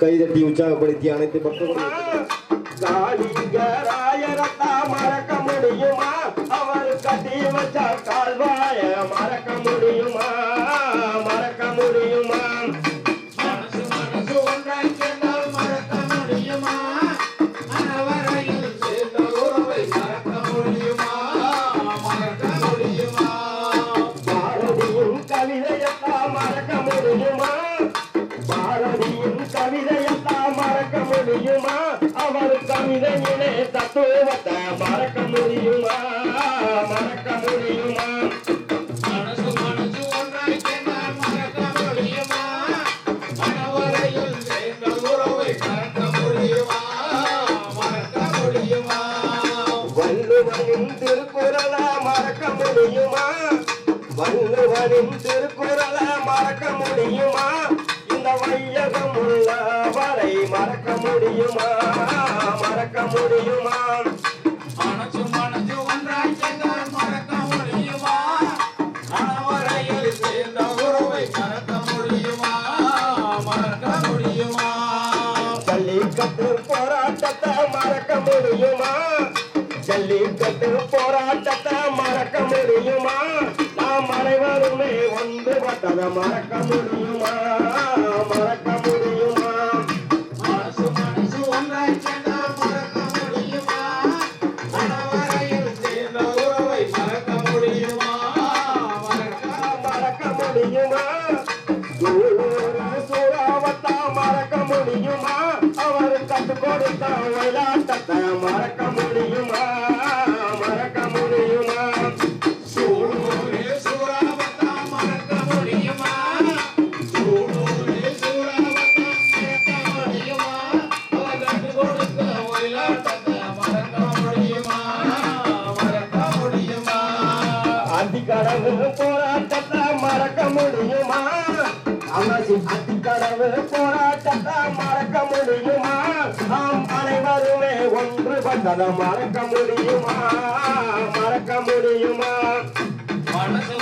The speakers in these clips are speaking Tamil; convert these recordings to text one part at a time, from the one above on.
கைதட்டி உற்சாகப்படுத்தி அனைத்து பக்தர்களும் முடியுமா மறக்க முடியுமா மனசு மனசு ஒன்றாய் சேர்ந்தால் மறக்க முடியுமா மனவரையில் சேர்ந்த உறவை மறக்க முடியுமா மறக்க முடியுமா வள்ளுவனின் மறக்க முடியுமா வள்ளுவனின் மறக்க முடியுமா இந்த வையகம் உள்ளவரை மறக்க முடியுமா மறக்க முடியுமா மறக்க முடியுமா மறக்க முடியுமா மனசு மனசு ஒன்றாய் சேர்ந்தால் மறக்க முடியுமா மனவரையில் சேர்ந்த உறவை மறக்க முடியுமா மறக்க மறக்க முடியுமா சூறாவத்தா மறக்க முடியுமா அவர் கத்து கொடுத்த விளையாட்டத்தை மறக்க அவசி அத்திக்கடவு போராட்டத்தை மறக்க முடியுமா? நாம் அனைவருமே ஒன்று பட்டதை மறக்க முடியுமா? மறக்க முடியுமா? மனசு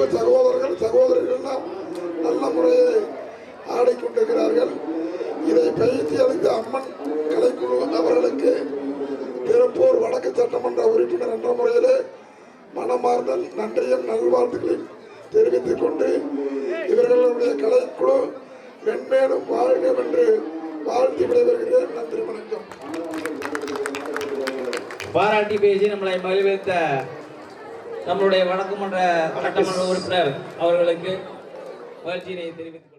அன்பு சகோதரர்கள் சகோதரிகள்லாம் நல்ல முறையை ஆடிக்கொண்டிருக்கிறார்கள் இதை பயிற்சி அளித்த அம்மன் கலைக்குழு அவர்களுக்கு திருப்பூர் வடக்கு சட்டமன்ற உறுப்பினர் என்ற முறையில் மனமார்ந்த நன்றியும் நல்வாழ்த்துக்களையும் தெரிவித்துக் கொண்டு இவர்களுடைய கலைக்குழு மென்மேலும் வாழ்க என்று வாழ்த்தி விடைபெறுகிறேன். நன்றி வணக்கம். பாராட்டி பேசி நம்மளை மகிழ்வித்த நம்மளுடைய வழக்கமன்ற சட்டமன்ற உறுப்பினர் அவர்களுக்கு மகிழ்ச்சியினை தெரிவித்து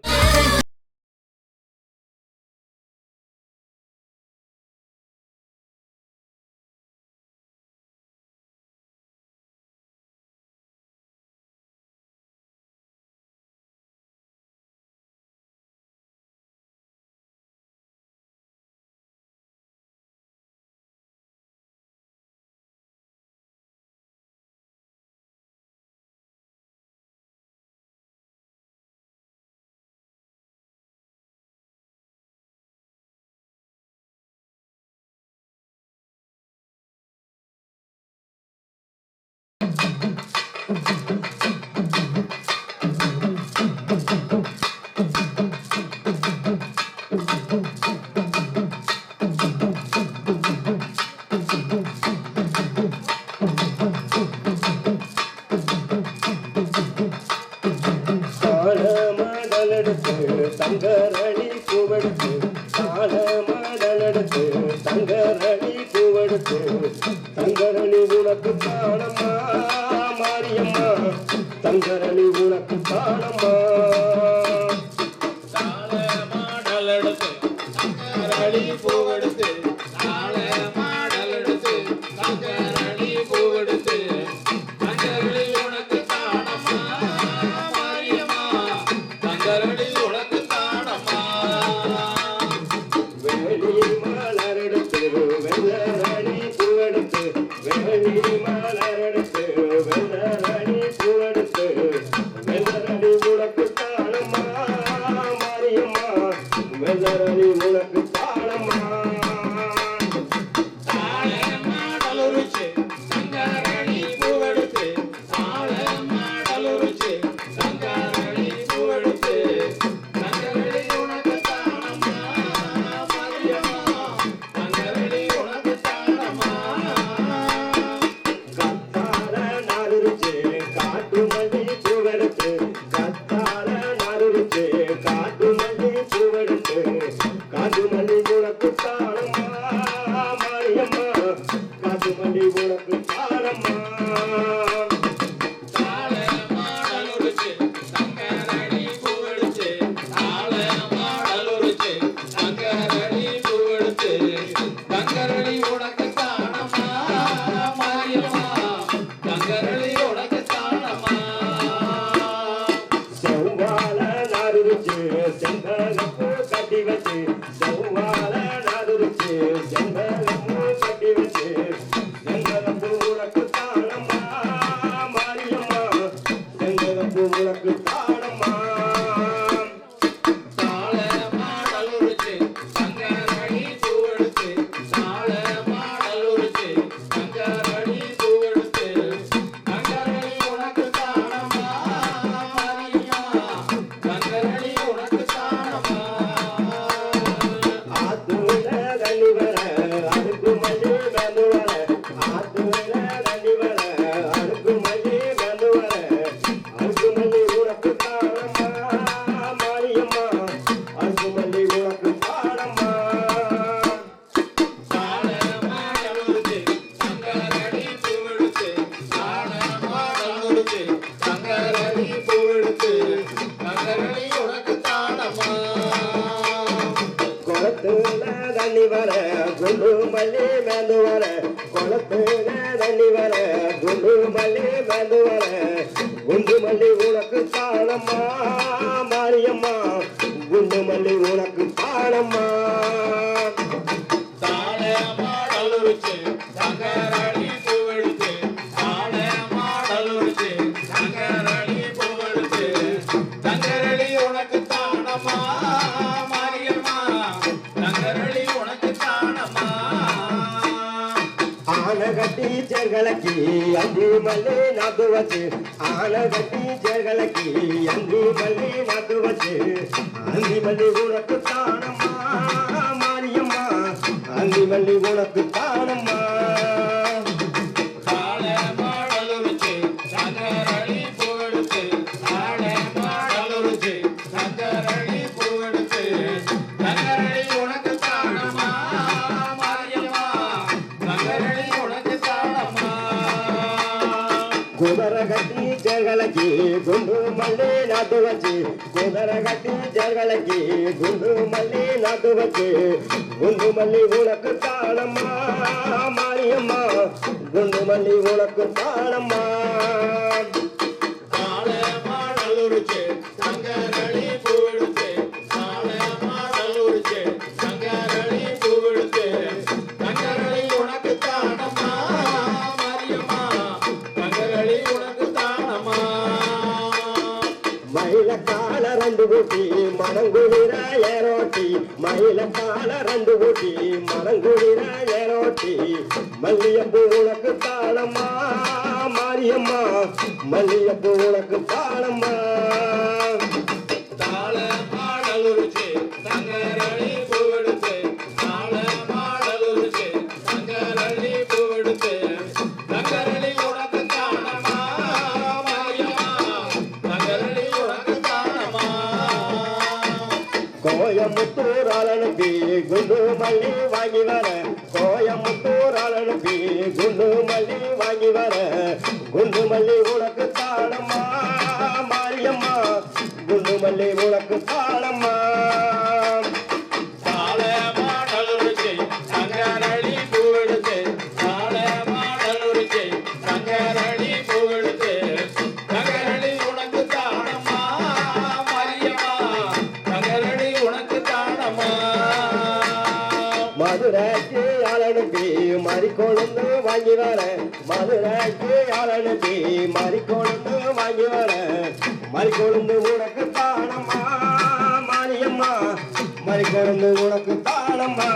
உனக்கு தாளம்மா குண்டு மல்லி உனக்கு தாளம்மா மாரியம்மா. అంది మళ్ళీ నాదు వచ్చి ఆనగట్టి జగలకి అంది మళ్ళీ నాదు వచ్చి అంది మళ్ళీ ఉనకు తానమ్మా మారియమ్మ అంది మళ్ళీ ఉనకు తా కుదర గట్టి జగలకి గుండు మళ్ళీ నాటు వచ్చి కుదర గట్టి జగలకి గుండు మళ్ళీ నాటు వచ్చి గుండు మళ్ళీ ఉనకు తాళమ్మా మారియమ్మ గుండు మళ్ళీ ఉనకు తాళమ్మా மலங்குடிராயரோட்டி மயிலப்பால ரெண்டு ஊட்டி மலங்குடிராயரோட்டி மல்லியப்பூ உனக்கு தாளம்மா மாரியம்மா மல்லியப்பூ உனக்கு தாளம்மா. தாள பாடலுருச்சி தங்கரளி மல்லி வாங்கினார கோயம்புத்தூர் அழகு குண்டு மல்லி மறிக்கொழுந்து மயூர மறிக்கொழுந்து உனக்கு தானம்மா மாரியம்மா. மறிக்கொழுந்து உனக்கு தானம்மா.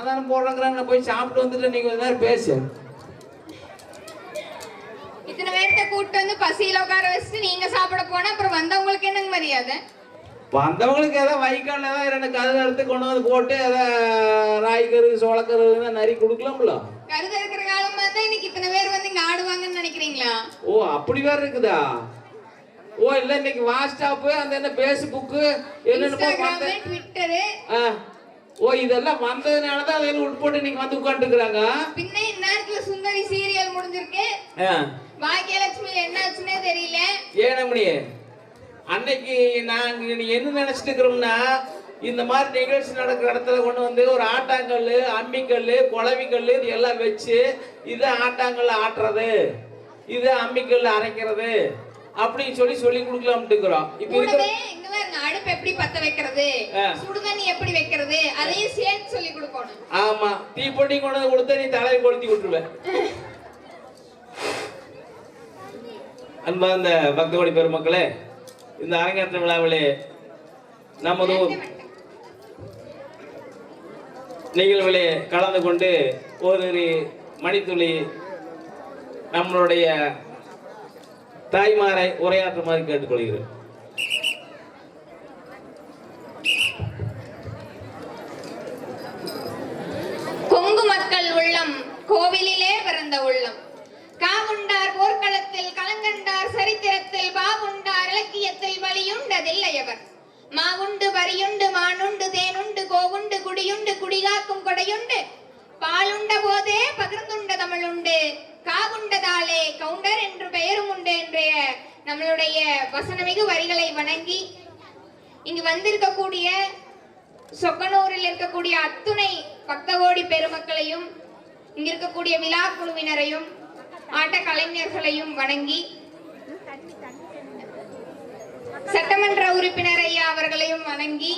அன்னதானம் போடுறேங்கிறாங்க. போய் சாப்பிட்டு வந்துட்டு நீங்க கொஞ்ச நேரம் பேசு. இத்தனை பேர்த்த கூப்பிட்டு வந்து பசியில உட்கார வச்சு நீங்க சாப்பிட போனா அப்புறம் வந்தவங்களுக்கு என்னங்க மரியாதை? வந்தவங்களுக்கு ஏதாவது வைக்கால ஏதாவது ரெண்டு கருது எடுத்து கொண்டு வந்து போட்டு ஏதாவது ராய்கரு சோளக்கரு நிறைய கொடுக்கலாம்ல. கருது இருக்கிற காலம் பார்த்தா இன்னைக்கு இத்தனை பேர் வந்து இங்க ஆடுவாங்கன்னு நினைக்கிறீங்களா? ஓ அப்படி வேற இருக்குதா? ஓ இல்ல இன்னைக்கு வாட்ஸ்அப் அந்த என்ன பேஸ்புக் என்னென்ன ட்விட்டரு ஓ இதெல்லாம் வந்ததுனால தான் அதில் உட்போட்டு இன்னைக்கு வந்து உட்காந்துருக்குறாங்க பின்ன இந்நேரத்துல சுந்தரி சீரியல் முடிஞ்சிருக்கு. பாக்கியலட்சுமியில என்னாச்சுன்னே தெரியல. ஏனமணி அன்னைக்கு நாங்க நீ என்ன நினைச்சிட்டு இருக்கிறோம்னா இந்த மாதிரி நிகழ்ச்சி நடக்கிற இடத்துல கொண்டு வந்து ஒரு ஆட்டாங்கல் அம்மிக்கல் குழவிக்கல் இது எல்லாம் வச்சு இது ஆட்டாங்கல் ஆட்டுறது இது அம்மிக்கல் அரைக்கிறது அப்படின்னு சொல்லி சொல்லி கொடுக்கலாம்னு இருக்கிறோம். இப்ப இருக்கிற பாருங்க அடுப்பு எப்படி பத்த வைக்கிறது. சுடுதண்ணி எப்படி வைக்கிறது? அதையும் சேர்த்து சொல்லி கொடுக்கணும். ஆமா. தீப்பொட்டி கொண்டு வந்து கொடுத்தா நீ தலையை கொளுத்தி விட்டுருவ. அன்பார்ந்த பக்தகோடி பெருமக்களே இந்த அரங்கேற்ற விழாவிலே நமது நிகழ்விலே கலந்து கொண்டு ஒரு மணித்துளி நம்மளுடைய தாய்மாரை உரையாற்றுமாறு கேட்டுக்கொள்கிறேன். கொங்கு மக்கள் உள்ளம் கோவிலிலே பிறந்த உள்ளம். காவுண்டார் போர்க்களத்தில் கலங்கண்டார் சரித்திரத்தில் பாவுண்டார் இலக்கியத்தில் வலியுண்டதில்லை அவர். மாவுண்டு வரியுண்டு மானுண்டு தேனுண்டு கோவுண்டு குடியுண்டு குடிகாக்கும் கொடையுண்டு. பாலுண்ட போதே பகிர்ந்துண்ட தமிழுண்டு. காவுண்டதாலே கவுண்டர் என்று பெயரும் உண்டு என்றைய நம்மளுடைய வசனமிகு வரிகளை வணங்கி இங்கு வந்திருக்கக்கூடிய சொக்கனூரில் இருக்கக்கூடிய அத்துணை பக்தகோடி பெருமக்களையும் இங்கிருக்கக்கூடிய விழா குழுவினரையும் ஆட்ட கலைஞர்களையும் வணங்கி சட்டமன்ற உறுப்பினர் ஐயா அவர்களையும் வணங்கி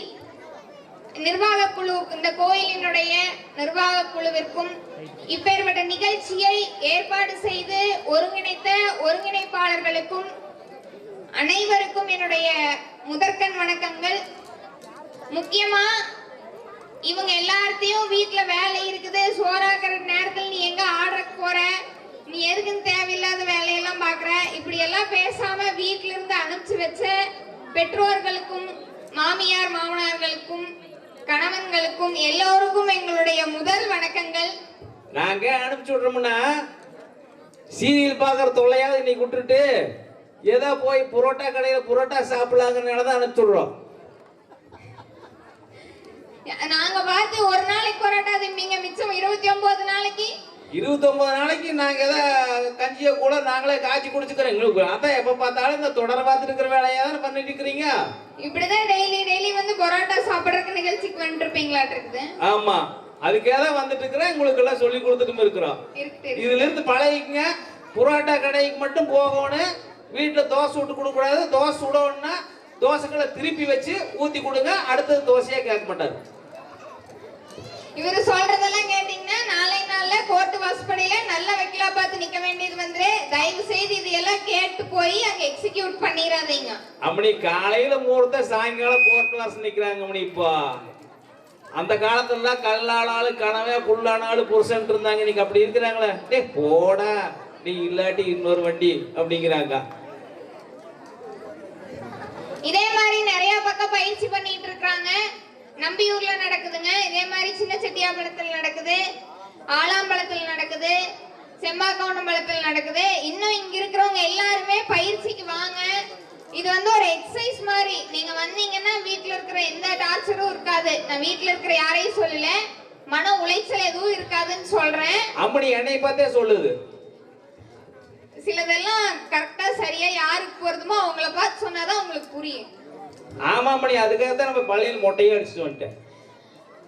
நிர்வாக குழு இந்த கோயிலினுடைய நிர்வாக குழுவிற்கும் இப்பேற்பட்ட நிகழ்ச்சியை ஏற்பாடு செய்து ஒருங்கிணைத்த ஒருங்கிணைப்பாளர்களுக்கும் அனைவருக்கும் என்னுடைய முதற்கண் வணக்கங்கள். முக்கியமா இவங்க எல்லார்த்தையும் வீட்டில் வேலை இருக்குது. சோறாக்குற நேரத்துல நீ எங்க ஆர்டருக்கு போற? நீ எதுக்குன்னு தேவையில்லாத வேலையெல்லாம் பாக்குற? இப்படி எல்லாம் பேசாம வீட்ல இருந்து அனுப்பிச்சு வச்ச பெற்றோர்களுக்கும் மாமியார் மாமனார்களுக்கும் கணவன்களுக்கும் எல்லோருக்கும் எங்களுடைய முதல் வணக்கங்கள். நாங்க அனுப்பிச்சு விடுறோம்னா சீரியல் பார்க்குற தொல்லையாவது இன்னைக்கு விட்டுட்டு ஏதோ போய் புரோட்டா கடையில் புரோட்டா சாப்பிடலாங்கிறனால தான் அனுப்பிச்சு விடுறோம். நாங்க பார்த்து ஒரு நாளைக்கு பரோட்டா திம்பிங்க மிச்சம் இருபத்தி ஒன்பது நாளைக்கு? இருபத்தொன்பது நாளைக்கு நாங்கள் எதை கஞ்சியை கூட நாங்களே காய்ச்சி குடிச்சுக்கிறோம். எங்களுக்கு அதான் எப்போ பார்த்தாலும் இந்த தொடரை பார்த்துட்டு இருக்கிற வேலையாக தானே பண்ணிட்டு இருக்கிறீங்க? இப்படிதான் டெய்லி டெய்லி வந்து பரோட்டா சாப்பிடறதுக்கு நிகழ்ச்சிக்கு வந்துருப்பீங்களாட்டு இருக்குது. ஆமாம் அதுக்கே தான் வந்துட்டு இருக்கிறேன் உங்களுக்கு எல்லாம் சொல்லி கொடுத்துட்டும் இருக்கிறோம். இருக்கு இருக்கு. இதுல இருந்து பழகிக்கங்க. புரோட்டா கடைக்கு மட்டும் போகணும். வீட்டில் தோசை விட்டு கொடுக்கக்கூடாது. தோசை சுடணும்னா தோசைகளை திருப்பி வச்சு ஊற்றி கொடுங்க அடுத்தது தோசையே கேட்க மாட்டாரு. இவரு சொல்றதெல்லாம் கேட்டீங்கன்னா நாளை நாள்ல கோர்ட்டு வாசப்படியில நல்ல வைக்கலா பார்த்து நிக்க வேண்டியது வந்து தயவு செய்து இது எல்லாம் கேட்டு போய் அங்க எக்ஸிக்யூட் பண்ணிடாதீங்க அம்மணி காலையில மூர்த்த சாயங்காலம் கோர்ட் வாசல் நிக்கிறாங்க அம்மணி இப்போ. அந்த காலத்துல கல்லானாலும் கனவே புல்லானாலும் புருஷன் இருந்தாங்க. இன்னைக்கு அப்படி இருக்கிறாங்களே. டேய் போடா. நீ இல்லாட்டி இன்னொரு வண்டி அப்படிங்கிறாங்க. இதே மாதிரி நிறைய பக்கம் பயிற்சி பண்ணிட்டு இருக்காங்க நம்பியூர்ல நடக்குதுங்க. இதே மாதிரி சின்ன செட்டியாபலத்தில் நடக்குது. ஆலாம்பலத்தில் நடக்குது. செம்பாக்கவுண்டம்பழத்தில் நடக்குது. இன்னும் இங்க இருக்கிறவங்க எல்லாருமே பயிற்சிக்கு வாங்க. இது வந்து ஒரு எக்ஸசைஸ் மாதிரி. நீங்க வந்தீங்கன்னா வீட்டுல இருக்கிற எந்த டார்ச்சரும் இருக்காது. நான் வீட்டுல இருக்கிற யாரையும் சொல்லல. மன உளைச்சல் எதுவும் இருக்காதுன்னு சொல்றேன். அப்படி என்னை பார்த்தே சொல்லுது. சிலதெல்லாம் கரெக்டா சரியா யாருக்கு போறதுமோ அவங்கள பார்த்து சொன்னாதான் உங்களுக்கு புரியும். ஆமா அம்மணி அதுக்காக தான் நம்ம பள்ளியில் மொட்டையே அடிச்சுட்டு வந்துட்டேன்.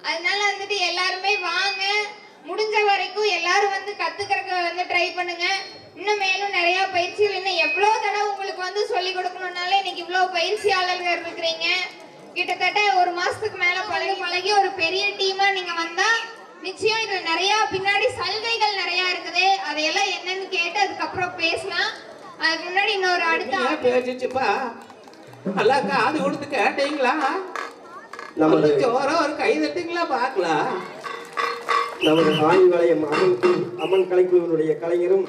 அதனால வந்துட்டு எல்லாருமே வாங்க. முடிஞ்ச வரைக்கும் எல்லாரும் வந்து கத்துக்கிறதுக்கு வந்து ட்ரை பண்ணுங்க. இன்னும் மேலும் நிறைய பயிற்சிகள் இன்னும் எவ்வளோ தடவை உங்களுக்கு வந்து சொல்லி கொடுக்கணும்னாலே இன்னைக்கு இவ்வளோ பயிற்சியாளர்கள் இருக்கிறீங்க. கிட்டத்தட்ட ஒரு மாசத்துக்கு மேல பழகி பழகி ஒரு பெரிய டீமா நீங்க வந்தா நிச்சயம் இதுல நிறைய பின்னாடி சலுகைகள் நிறைய இருக்குது. அதையெல்லாம் என்னன்னு கேட்டு அதுக்கப்புறம் பேசலாம். அதுக்கு முன்னாடி இன்னொரு அடுத்த பேசிச்சுப்பா. நல்லா காது கொடுத்து கேட்டீங்களா? நமது சோற ஒரு கை தட்டுங்களா பார்க்கலாம். நமது ஆணி வளையம் அம்மன் குழு அம்மன் கலைக்குழுவினுடைய கலைஞரும்